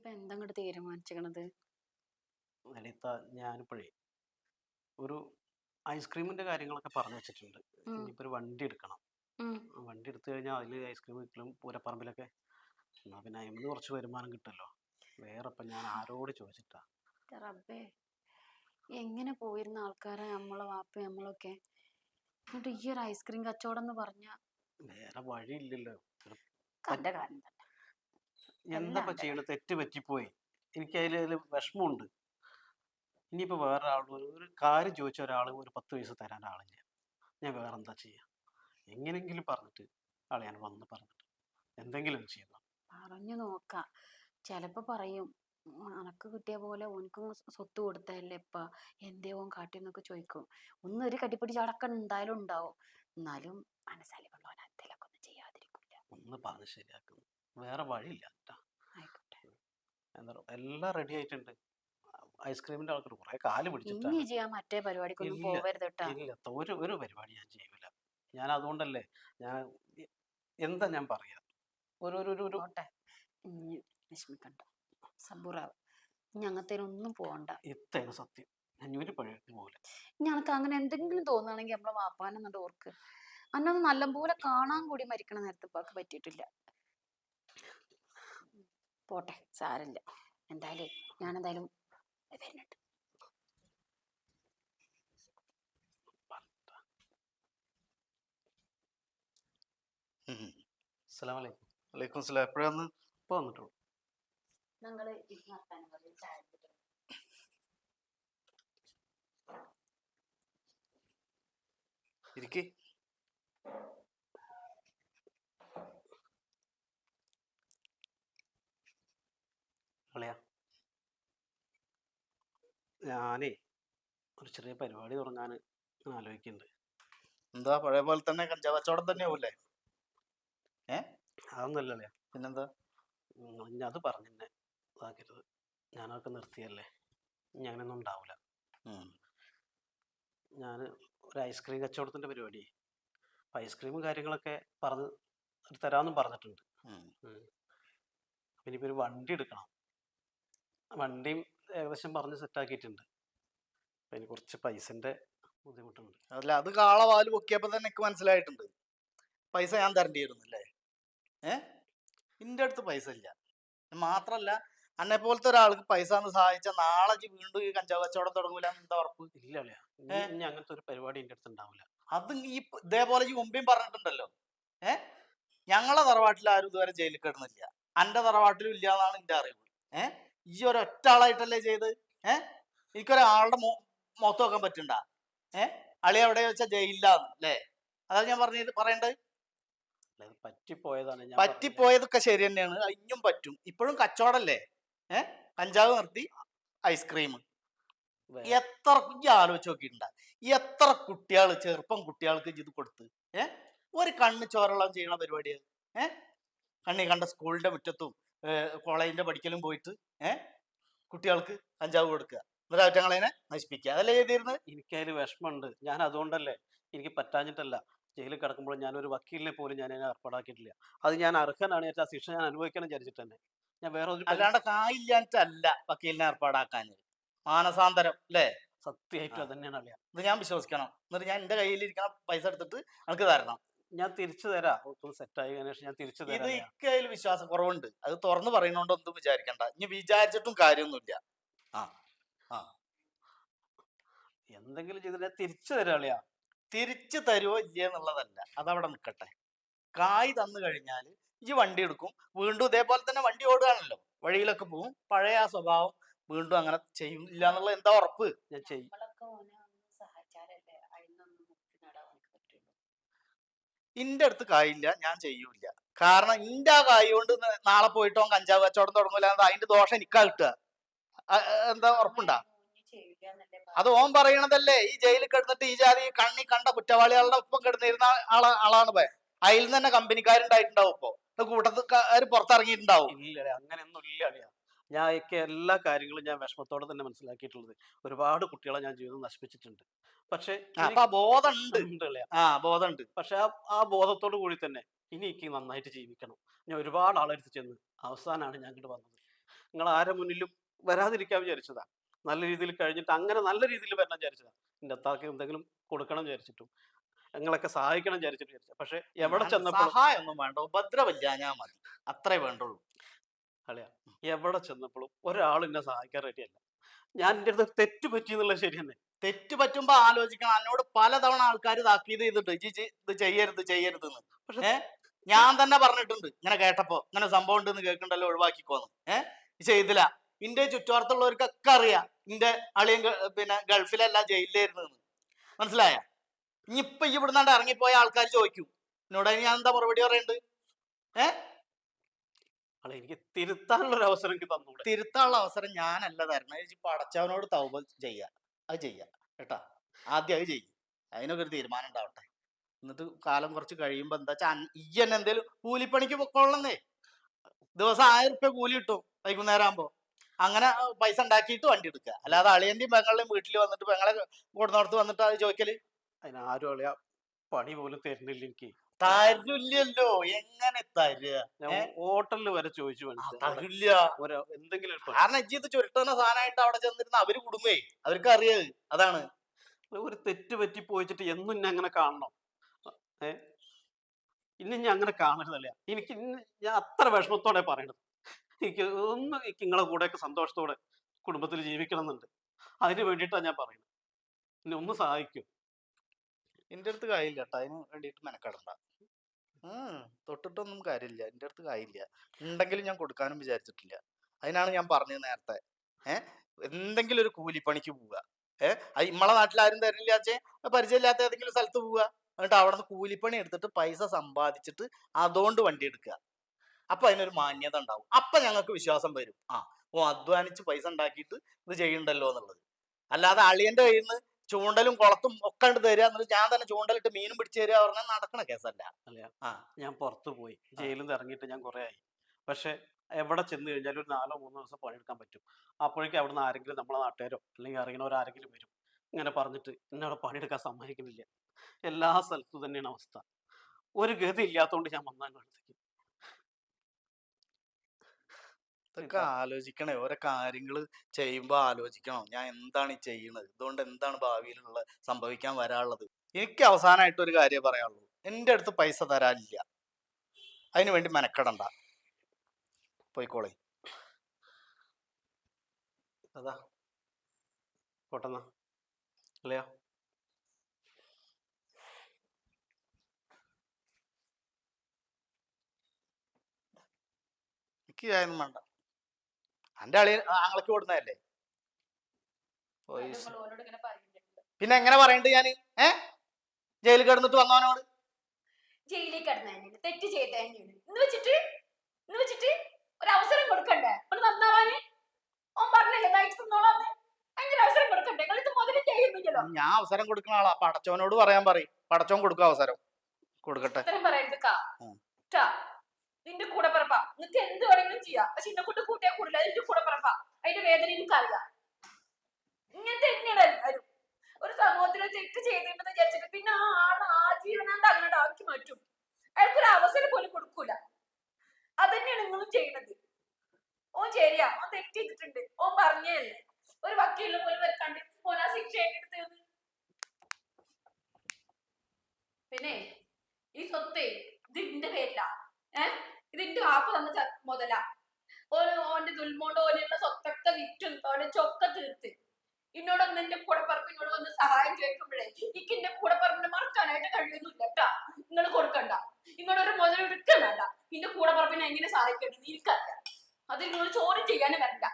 ഇനിയിപ്പോ എന്താ അങ്ങോട്ട് തീരുമാനിച്ചത് ലളിത ഞാനിപ്പോഴേ ഒരു ഐസ്ക്രീമിന്റെ കാര്യങ്ങളൊക്കെ പറഞ്ഞു വെച്ചിട്ടുണ്ട്. ഇനിയിപ്പോ ഒരു വണ്ടി എടുക്കണം. ആ വണ്ടി എടുത്തു കഴിഞ്ഞാൽ അതിൽ ഐസ്ക്രീം വിൽക്കലും പൂരപ്പറമ്പിലൊക്കെ എന്നാ പിന്നെ അതിന് കുറച്ച് വരുമാനം കിട്ടുമല്ലോ. വേറെ ഇപ്പം ഞാൻ ആരോട് ചോദിച്ചിട്ടാ. റബ്ബേ എങ്ങനെ പോയിരുന്ന ആൾക്കാരെ നമ്മളെ വാപ്പ നമ്മളൊക്കെ? എന്നിട്ട് ഈ ഒരു ഐസ്ക്രീം കച്ചവടം എന്ന് പറഞ്ഞ വേറെ വഴിയില്ലല്ലോ. കണ്ട തന്നെ എന്താ ചെയ്യണത് തെറ്റ് പറ്റിപ്പോയി. എനിക്ക് അതിൽ വിഷമമുണ്ട്. ഇനിയിപ്പോൾ വേറെ ആൾ ഒരു കാര്യം ചോദിച്ച ഒരാൾ ഒരു പത്ത് വയസ്സ് തരാൻ ആളില്ല ഞാൻ വേറെ എന്താ ചെയ്യുക എങ്ങനെങ്കിലും പറഞ്ഞിട്ട് ആളെ ഞാൻ വന്ന് പറഞ്ഞിട്ട് എന്തെങ്കിലും ചെയ്യണം. പറഞ്ഞു നോക്കാം. ചിലപ്പോ പറയും "ഉം, അനക്ക് കിട്ടിയ പോലെ ഓനക്കും സ്വ- സ്വത്ത് കൊടുത്തതല്ലേ ഇപ്പ? എന്തേ ഓൻ കാട്ടിന്നൊക്കെ ചോദിക്കും. ഒന്ന് ഒരു കട്ടിപ്പിടി ചടക്കം എന്തായാലും ഉണ്ടാവും. എന്നാലും മനസ്സാലി കൊണ്ടോൻ അതിലൊക്കെ ഒന്നും ചെയ്യാതിരിക്കില്ല ഒന്ന് പറഞ്ഞ് ശരിയാക്കുന്നു. വേറെ വഴിയില്ല കേട്ടാ എന്താ എല്ലാം റെഡി ആയിട്ടുണ്ട്. ഐസ്ക്രീമിന്റെ ആൾക്കാർ കുറെ കാൽ പിടിച്ചിട്ടാണ്. ഇല്ല, ഒരു ഒരു പരിപാടി ഞാൻ ചെയ്യൂല. ഞാൻ അതുകൊണ്ടല്ലേ ഞാൻ എന്താ ഞാൻ പറയാ? ഒരു ഒരു ഒരു വിഷമിക്കണ്ട. സബുറാവ് ഇനി അങ്ങനത്തേനൊന്നും പോകണ്ട ഇതാണ് സത്യം. ഒരു പഴയക്ക് പോകില്ല ഞങ്ങൾക്ക് അങ്ങനെ എന്തെങ്കിലും തോന്നുകയാണെങ്കിൽ നമ്മളെ വാപ്പാനെന്നുണ്ട് ഓർക്ക്. അന്നൊന്ന് നല്ലപോലെ കാണാൻ കൂടി മരിക്കണ നേരത്തെ ഇപ്പാക്ക് പറ്റിയിട്ടില്ല. പോട്ടെ സാരമില്ല എന്തായാലും ഞാൻ എന്തായാലും വരുന്നുണ്ട് വലൈക്കും സ്ലാം എപ്പോഴാന്ന് ഇപ്പൊ വന്നിട്ടുള്ളൂ. ഞങ്ങൾ ഇരിക്ക് അളയാ ഞാനേ ഒരു ചെറിയ പരിപാടി തുടങ്ങാൻ ആലോചിക്കുന്നുണ്ട് എന്താ പഴയ പോലെ തന്നെ കഞ്ചാവ് കച്ചവടം തന്നെയാവൂലേ അതൊന്നുമല്ല അളയാ പിന്നെന്താ? ഞാൻ അത് പറഞ്ഞെന്നെ ഇതാക്കരുത്. ഞാനതൊക്കെ നിർത്തിയല്ലേ? ഇനി അങ്ങനെയൊന്നും ഉണ്ടാവില്ല. ഞാൻ ഒരു ഐസ്ക്രീം കച്ചവടത്തിന്റെ പരിപാടി. ഐസ്ക്രീമും കാര്യങ്ങളൊക്കെ പറഞ്ഞ് തരാമെന്നും പറഞ്ഞിട്ടുണ്ട്. പിന്നെ അപ്പം ഇനിയിപ്പോൾ ഒരു വണ്ടി എടുക്കണം. വണ്ടിയും ഏകദേശം പറഞ്ഞ് സെറ്റാക്കിയിട്ടുണ്ട് അപ്പം അതിന് കുറച്ച് പൈസന്റെ ബുദ്ധിമുട്ടുണ്ട്. അല്ല അത് കാളവാൽ പൊക്കിയപ്പോ തന്നെ എനിക്ക് മനസ്സിലായിട്ടുണ്ട്. പൈസ ഞാൻ തരേണ്ടി വരുന്നല്ലേ ഏ? ഇന്റെ അടുത്ത് പൈസ ഇല്ല. മാത്രല്ല അന്നെ പോലത്തെ ഒരാൾക്ക് പൈസ ഒന്ന് സഹായിച്ച നാളെ വീണ്ടും ഈ കഞ്ചാവ് കച്ചവടം തുടങ്ങൂല എന്താ ഉറപ്പ്? ഇല്ല? ഇനി അങ്ങനത്തെ ഒരു പരിപാടി എന്റെ അടുത്ത് ഉണ്ടാവില്ല അത് ഈ ഇതേപോലെ ഈ മുമ്പേയും പറഞ്ഞിട്ടുണ്ടല്ലോ. ഏ? ഞങ്ങളെ തറവാട്ടിൽ ആരും ഇതുവരെ ജയിലിൽ കിടന്നില്ല. അന്റെ തറവാട്ടിലും ഇല്ല എന്നാണ് എന്റെ അറിവ്. ഏ? ഈ ഒരൊറ്റ ആളായിട്ടല്ലേ ചെയ്ത്? ഏ? എനിക്കൊരാളുടെ മോ മുഖത്ത് നോക്കാൻ പറ്റണ്ട? ഏ? അളി എവിടെ വെച്ചാൽ ജയിലില്ലാന്ന് അല്ലേ അതാണ് ഞാൻ പറഞ്ഞത് പറയണ്ടത് പറ്റിപ്പോയതാണ് പറ്റിപ്പോയതൊക്കെ ശരി തന്നെയാണ്. അത് ഇനിയും പറ്റും. ഇപ്പോഴും കച്ചവടല്ലേ? ഏ? കഞ്ചാവ് നിർത്തി ഐസ്ക്രീം. എത്ര ഈ ആലോചിച്ച് നോക്കിയിട്ടുണ്ട? എത്ര കുട്ടികൾ ചെറുപ്പം കുട്ടികൾക്ക് ഇത് കൊടുത്ത്? ഏ? ഒരു കണ്ണ് ചോരളം ചെയ്യണ പരിപാടിയാണ് ഏ? കണ്ണി കണ്ട സ്കൂളിന്റെ മുറ്റത്തും കോളേജിന്റെ പഠിക്കലും പോയിട്ട് ഏ കുട്ടികൾക്ക് കഞ്ചാവ് കൊടുക്കുക. എന്നിട്ട് അവറ്റങ്ങളതിനെ നശിപ്പിക്കുക. അതല്ലേ ചെയ്തിരുന്നത്? എനിക്കതിൽ വിഷമമുണ്ട്. ഞാൻ അതുകൊണ്ടല്ലേ എനിക്ക് പറ്റാഞ്ഞിട്ടല്ല ജയിലിൽ കിടക്കുമ്പോൾ ഞാൻ ഒരു വക്കീലിനെ പോലും ഞാൻ അതിനെ ഏർപ്പാടാക്കിയിട്ടില്ല. അത് ഞാൻ അർഹനാണ് ഏറ്റവും ആ ശിക്ഷ ഞാൻ അനുഭവിക്കണം വിചാരിച്ചിട്ട് തന്നെ. ഞാൻ വേറെ ഒരു അല്ലാണ്ട് കായില്ലാഞ്ഞിട്ടല്ല വക്കീലിനെ ഏർപ്പാടാക്കാൻ മാനസാന്തരം അല്ലേ? സത്യമായിട്ടും. അത് തന്നെയാണ് അറിയാം ഇത് ഞാൻ വിശ്വസിക്കണം. എന്നിട്ട് ഞാൻ എന്റെ കയ്യിലിരിക്കണം പൈസ എടുത്തിട്ട് എനിക്ക് തരണം. ഞാൻ തിരിച്ചു തരാം. സെറ്റ് സെറ്റായി ഗണേഷ് ഞാൻ തിരിച്ചു ഇത് തരാം ഇക്കയിൽ വിശ്വാസം കുറവുണ്ട്. അത് തുറന്നു പറയുന്നോണ്ട് ഒന്നും വിചാരിക്കണ്ട. ഇനി വിചാരിച്ചിട്ടും കാര്യമൊന്നുമില്ല. എന്തെങ്കിലും ചെയ്തിട്ട് ഞാൻ തിരിച്ചു തരാളിയാ തിരിച്ചു തരുമോ ഇല്ലേ എന്നുള്ളതല്ല. അതവിടെ നിൽക്കട്ടെ. കായ് തന്നു കഴിഞ്ഞാൽ ഈ വണ്ടി എടുക്കും. വീണ്ടും ഇതേപോലെ തന്നെ വണ്ടി ഓടുകയാണല്ലോ. വഴിയിലൊക്കെ പോവും. പഴയ ആ സ്വഭാവം വീണ്ടും അങ്ങനെ ചെയ്യില്ല എന്നുള്ള എന്താ ഉറപ്പ്? ഞാൻ ചെയ്യും. നമ്മളൊക്കെ ഓനെ ഇന്റെ അടുത്ത് കായില്ല ഞാൻ ചെയ്യൂല കാരണം ഇന്റെ ആ കായ് കൊണ്ട് നാളെ പോയിട്ടോ കഞ്ചാവ് കച്ചവടം തുടങ്ങൂല അതിന്റെ ദോഷം എനിക്കാ കിട്ടുക. എന്താ ഉറപ്പുണ്ടാ? അത് ഓൻ പറയണതല്ലേ ഈ ജയിലിൽ കിടന്നിട്ട് ഈ ജാതി കണ്ണി കണ്ട കുറ്റവാളികളുടെ ഒപ്പം കിടന്നിരുന്ന ആളാ ആളാണ് പേ അതിൽ നിന്ന് തന്നെ കമ്പനിക്കാരുണ്ടായിട്ടുണ്ടാവും ഇപ്പൊ. കൂട്ടത്തുകാർ പുറത്തിറങ്ങിയിട്ടുണ്ടാവും. ഇല്ല അങ്ങനെയൊന്നും ഇല്ല അളിയ. ഞാൻ ഒക്കെ എല്ലാ കാര്യങ്ങളും ഞാൻ വിഷമത്തോടെ തന്നെ മനസ്സിലാക്കിയിട്ടുള്ളത്. ഒരുപാട് കുട്ടികളെ ഞാൻ ജീവിതം നശിപ്പിച്ചിട്ടുണ്ട്. പക്ഷെ ആ, അപ്പൊ ആ ബോധം ഉണ്ട്. ആ ബോധമുണ്ട് പക്ഷെ ആ ബോധത്തോട് കൂടി തന്നെ ഇനി എനിക്ക് നന്നായിട്ട് ജീവിക്കണം. ഞാൻ ഒരുപാട് ആളെടുത്ത് ചെന്ന് അവസാനമാണ് ഞാൻ ഇങ്ങോട്ട് വന്നത്. നിങ്ങൾ ആരെ മുന്നിലും വരാതിരിക്കാൻ വിചാരിച്ചതാ. നല്ല രീതിയിൽ കഴിഞ്ഞിട്ട് അങ്ങനെ നല്ല രീതിയിൽ വരണം വിചാരിച്ചതാ. എന്റെ അത്താക്ക് എന്തെങ്കിലും കൊടുക്കണം വിചാരിച്ചിട്ടും നിങ്ങളൊക്കെ സഹായിക്കണം വിചാരിച്ചിട്ട് വിചാരിച്ച പക്ഷെ എവിടെ ചെന്നപ്പോഴും ചെന്നപ്പോൾ സഹായം വേണ്ട. ഉപദ്രവമില്ല ഞാൻ മതി. അത്രേ വേണ്ടുള്ളൂ. അളിയ എവിടെ ചെന്നപ്പോഴും ഒരാൾ എന്നെ സഹായിക്കാൻ റെഡിയല്ല ഞാൻ എന്റെ അടുത്ത് തെറ്റ് പറ്റി എന്നുള്ളത് ശരി തന്നെ. തെറ്റ് പറ്റുമ്പോ ആലോചിക്കണം. എന്നോട് പലതവണ ആൾക്കാർ താക്കീത് ചെയ്തിട്ടുണ്ട്. ജി ജി ഇത് ചെയ്യരുത് ചെയ്യരുത് എന്ന്. പക്ഷേ ഞാൻ തന്നെ പറഞ്ഞിട്ടുണ്ട്. ഇങ്ങനെ കേട്ടപ്പോ ഇങ്ങനെ സംഭവം ഉണ്ടെന്ന് കേൾക്കണ്ടല്ലോ ഒഴിവാക്കിക്കോന്ന്. ഏഹ് ചെയ്തില്ല. ഇന്റെ ചുറ്റുപാടത്തുള്ളവർക്കൊക്കെ അറിയാം. ഇന്റെ അളിയൻ പിന്നെ ഗൾഫിലല്ല ജയിലിലായിരുന്നു മനസ്സിലായ? ഇനിയിപ്പൊ ഇവിടുന്നാണ്ട് ഇറങ്ങിപ്പോയ ആൾക്കാർ ചോദിക്കും. എന്നോട് ഞാൻ എന്താ മറുപടി പറയുന്നുണ്ട് അളെ എനിക്ക് തിരുത്താനുള്ള ഒരു അവസരം എനിക്ക് തന്നൂടെ. തിരുത്താനുള്ള അവസരം ഞാനല്ല തരണം ഇപ്പൊ പടച്ചവനോട് തൗബ ചെയ്യ. അത് ചെയ്യ കേട്ടാ? ആദ്യം അത് ചെയ്യും. അതിനൊക്കെ ഒരു തീരുമാനം ഉണ്ടാവട്ടെ. എന്നിട്ട് കാലം കുറച്ച് കഴിയുമ്പോ എന്താ വെച്ചാൽ ഈ എന്നെ എന്തേലും കൂലിപ്പണിക്ക് പൊക്കോളന്നേ ദിവസം ആയിരം റുപ്യ കൂലി കിട്ടും വൈകുന്നേരം ആകുമ്പോ അങ്ങനെ പൈസ ഉണ്ടാക്കിയിട്ട് വണ്ടി എടുക്കുക. അല്ലാതെ അളിയന്റെയും പെങ്ങളുടെയും വീട്ടിൽ വന്നിട്ട് പെങ്ങളെ കൂടുന്നോടത്ത് വന്നിട്ട് അത് ചോദിക്കൽ? അതിനാരും അളിയ പണി പോലും തരുന്നില്ല എനിക്ക്. തരില്ലല്ലോ. എങ്ങനെ തരുക ഞാൻ ഹോട്ടലിൽ വരെ ചോദിച്ചു തരില്ല. എന്തെങ്കിലും കാരണം ഇത് ചുരുട്ടുന്ന സാധനമായിട്ട് അവിടെ ചെന്നിരുന്ന അവർ കുടുങ്ങേ അവർക്ക് അറിയത് അതാണ്. ഒരു തെറ്റ് പറ്റി പോയിച്ചിട്ട് എന്നും ഇന്നെ അങ്ങനെ കാണണം. ഏ? ഇനി ഞാൻ അങ്ങനെ കാണരുതല്ല. എനിക്ക് ഇന്ന് ഞാൻ അത്ര വിഷമത്തോടെ പറയണത്. എനിക്ക് ഒന്ന് എനിക്ക് നിങ്ങളെ കൂടെയൊക്കെ സന്തോഷത്തോടെ കുടുംബത്തിൽ ജീവിക്കണം എന്നുണ്ട് അതിന് വേണ്ടിയിട്ടാണ് ഞാൻ പറയുന്നത്. എന്നെ ഒന്ന് സഹായിക്കും. എന്റെ അടുത്ത് കാര്യമില്ല കേട്ടോ അതിന് വേണ്ടിയിട്ട് മെനക്കെടണ്ട. ഉം, തൊട്ടിട്ടൊന്നും കാര്യമില്ല. എന്റെ അടുത്ത് കാര്യമില്ല. ഉണ്ടെങ്കിലും ഞാൻ കൊടുക്കാനും വിചാരിച്ചിട്ടില്ല. അതിനാണ് ഞാൻ പറഞ്ഞത് നേരത്തെ. ഏഹ് എന്തെങ്കിലും ഒരു കൂലിപ്പണിക്ക് പോവുക. ഏഹ് അത് നമ്മളെ നാട്ടിൽ ആരും തരില്ലാച്ചേ പരിചയമില്ലാത്ത ഏതെങ്കിലും സ്ഥലത്ത് പോവുക. എന്നിട്ട് അവിടെ നിന്ന് കൂലിപ്പണി എടുത്തിട്ട് പൈസ സമ്പാദിച്ചിട്ട് അതുകൊണ്ട് വണ്ടി എടുക്കുക. അപ്പൊ അതിനൊരു മാന്യത ഉണ്ടാവും. അപ്പൊ ഞങ്ങൾക്ക് വിശ്വാസം വരും. ആ ഓ അധ്വാനിച്ച് പൈസ ഉണ്ടാക്കിയിട്ട് ഇത് ചെയ്യണ്ടല്ലോ എന്നുള്ളത് അല്ലാതെ അളിയന്റെ കയ്യിൽ നിന്ന് ചൂണ്ടലും കുളത്തും ഒക്കെ ഉണ്ട് തരിക എന്നിട്ട് ഞാൻ തന്നെ ചൂണ്ടലിട്ട് മീനും പിടിച്ചു തരിക പറഞ്ഞാൽ നടക്കണ കേസല്ല. അല്ല ആ. ഞാൻ പുറത്തു പോയി. ജയിലിൽ നിന്ന് ഇറങ്ങിയിട്ട് ഞാൻ കുറെ ആയി. പക്ഷെ എവിടെ ചെന്ന് കഴിഞ്ഞാലും ഒരു നാലോ മൂന്നോ ദിവസം പണിയെടുക്കാൻ പറ്റും. അപ്പോഴേക്കും അവിടെ നിന്ന് ആരെങ്കിലും നമ്മളെ നാട്ടുകാരോ അല്ലെങ്കിൽ അറിയണവരോ ആരെങ്കിലും വരും. ഇങ്ങനെ പറഞ്ഞിട്ട് എന്നോട് പണിയെടുക്കാൻ സമ്മതിക്കുന്നില്ല. എല്ലാ സ്ഥലത്തും തന്നെയാണ് അവസ്ഥ. ഒരു ഗതി ഇല്ലാത്തതുകൊണ്ട് ഞാൻ വന്നാൽ അടുത്തേക്ക് ഇതൊക്കെ ആലോചിക്കണേ. ഓരോ കാര്യങ്ങൾ ചെയ്യുമ്പോൾ ആലോചിക്കണം. ഞാൻ എന്താണ് ഈ ചെയ്യണത്? ഇതുകൊണ്ട് എന്താണ് ഭാവിയിലുള്ള സംഭവിക്കാൻ വരാനുള്ളത്? എനിക്ക് അവസാനമായിട്ട് ഒരു കാര്യം പറയാനുള്ളൂ. എന്റെ അടുത്ത് പൈസ തരാനില്ല. അതിനു വേണ്ടി മെനക്കെടണ്ട. പോയിക്കോളെ. അതാ. കോട്ടെന്നാ അല്ലയോ? എനിക്ക് വേണ്ട. എന്റെ അളി ആങ്ങളക്ക് കൊടുന്നതല്ലേ? പിന്നെ എങ്ങനെ പറയണ്ട് ഞാൻ ഏ? ജയിലിൽ കിടന്നിട്ട് വന്നവനോട്? ജയിലിൽ തെറ്റ് ചെയ്ത വെച്ചിട്ട്? വെച്ചിട്ട്? ഒരു അവസരം കൊടുക്കണ്ടേ? ഒന്ന് നന്നാവാന്? ഓൻ പറഞ്ഞില്ലേ നൈറ്റ് തിന്നോളാന്ന്? ഭയങ്കര അവസരം കൊടുക്കണ്ടേ? നിങ്ങൾ ഇത് മുതലും ചെയ്യുന്നില്ലല്ലോ. ഞാൻ അവസരം കൊടുക്കുന്ന ആളാ. പടച്ചവനോട് പറയാൻ പറയും. പടച്ചോൻ കൊടുക്കും അവസരം. കൊടുക്കട്ടെ. ഇത്രയും പറയരുത് കാ നിന്റെ കൂടെ പറപ്പാ. നിനക്ക് എന്ത് വേണമെങ്കിലും ചെയ്യാം. പക്ഷെ എന്നെ കൊണ്ട് കൂട്ടിയാ കൂടില്ല. അതിന്റെ കൂടെ പറപ്പാ. അതിന്റെ വേദന എനിക്കറിയാം ഇങ്ങനത്തെ തന്നെയാണ് ഒരു സമൂഹത്തിൽ തെറ്റ് ചെയ്തിട്ടുണ്ടെന്ന് വിചാരിച്ചിട്ട് പിന്നെ ആ ആ ആജീവനാന്ത അങ്ങനെ ആക്കി മാറ്റും. അയാൾക്കൊരു അവസരം പോലും കൊടുക്കൂല. അതന്നെയാണ് നിങ്ങളും ചെയ്യണത്. ഓൻ ശരിയാ. ഓൻ തെറ്റ് ചെയ്തിട്ടുണ്ട്. ഓൻ പറഞ്ഞല്ലേ ഒരു വക്കീലിനെ പോലും വെക്കാണ്ട് ഓൻ ശിക്ഷ ഏറ്റെടുത്തത്. പിന്നെ ഈ സ്വത്ത് ഇതിന്റെ പേരില. ഏഹ് ഇതിന്റെ വാപ്പ തന്ന മുതല. ഓന് ഓന്റെ ദുൽമോണ്ട് ഓനുള്ള സ്വത്തൊക്കെ വിറ്റും ഓന്റെ ചൊക്ക തീർത്ത്. ഇന്നോടൊന്ന് എന്റെ കൂടെ ഇന്നോട് വന്ന് സഹായം ചോദിക്കുമ്പോഴേ എനിക്ക് എന്റെ കൂടെ കൂടപ്പറപ്പിനെ മറക്കാനായിട്ട് കഴിയുന്നില്ല കേട്ടാ നിങ്ങൾ കൊടുക്കണ്ട. ഒരു മുതൽ എടുക്കണ്ട വേണ്ട കൂടെ കൂടപ്പറപ്പിനെ എങ്ങനെ സഹായിക്കണ്ടെന്ന് എനിക്കറിയാം. അത് നിങ്ങൾ ചോദ്യം ചെയ്യാനും വരണ്ട.